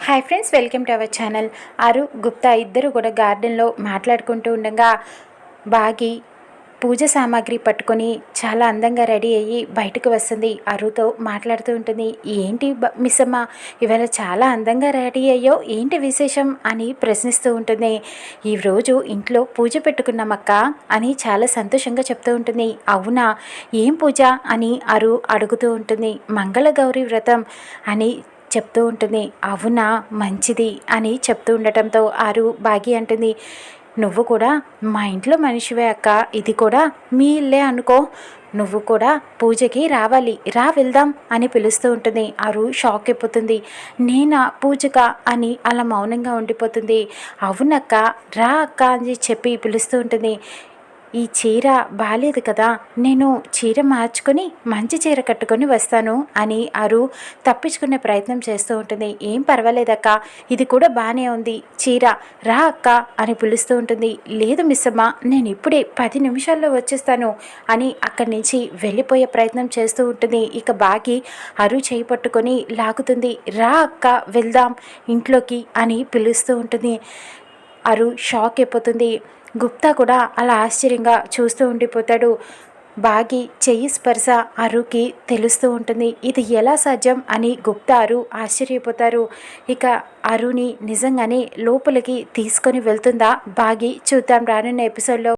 Hi friends welcome to our channel Aru Gupta ఇద్దరు కూడా గార్డెన్లో మాట్లాడుకుంటూ ఉండగా బాగి పూజ సామాగ్రి పట్టుకొని చాలా అందంగా రెడీ అయ్యి బయటకు వస్తుంది. అరుతో మాట్లాడుతూ ఉంటుంది ఏంటి మిస్ అమ్మ ఇవాళ చాలా అందంగా రెడీ అయ్యో ఏంటి విశేషం? అని ప్రశ్నిస్తూ ఉంటుంది. ఈ రోజు ఇంట్లో పూజ పెట్టుకున్నామక్క అని చాలా సంతోషంగా చెప్తూ ఉంటుంది. అవునా ఏం పూజ? అని అరు అడుగుతూ ఉంటుంది. మంగళగౌరి వ్రతం అని చెప్తూ ఉంటుంది అవునా మంచిది అని చెప్తూ ఉండటంతో ఆరు బాగి అంటుంది నువ్వు కూడా మా ఇంట్లో మనిషివే అక్క ఇది కూడా మీ ఇల్లే అనుకో. నువ్వు కూడా పూజకి రావాలి రా వెళ్దాం అని పిలుస్తూ ఉంటుంది. ఆరు షాక్ అయిపోతుంది నేనా పూజక? అని అలా మౌనంగా ఉండిపోతుంది. అవునక్క రా అక్క అని చెప్పి పిలుస్తూ ఉంటుంది. ఈ చీర బాలేదు కదా నేను చీర మార్చుకొని మంచి చీర కట్టుకొని వస్తాను అని అరు తప్పించుకునే ప్రయత్నం చేస్తూ ఉంటుంది. ఏం పర్వాలేదక్క ఇది కూడా బాగానే ఉంది. చీర రా అక్క అని పిలుస్తూ ఉంటుంది. లేదు మిస్సమ్మ నేను ఇప్పుడే పది నిమిషాల్లో వచ్చేస్తాను అని అక్కడి నుంచి వెళ్ళిపోయే ప్రయత్నం చేస్తూ ఉంటుంది. ఇక బాగి అరు చేయి పట్టుకొని లాగుతుంది. రా అక్క వెళ్దాం ఇంట్లోకి అని పిలుస్తూ ఉంటుంది. అరు షాక్ అయిపోతుంది. గుప్తా కూడా అలా ఆశ్చర్యంగా చూస్తూ ఉండిపోతాడు. బాగి చెయ్యి స్పర్శ అరుకి తెలుస్తూ ఉంటుంది. ఇది ఎలా సాధ్యం అని గుప్తా అరు ఆశ్చర్యపోతారు. ఇక అరుని నిజంగానే లోపలికి తీసుకొని వెళ్తుందా? బాగి చూద్దాం రానున్న ఎపిసోడ్లో.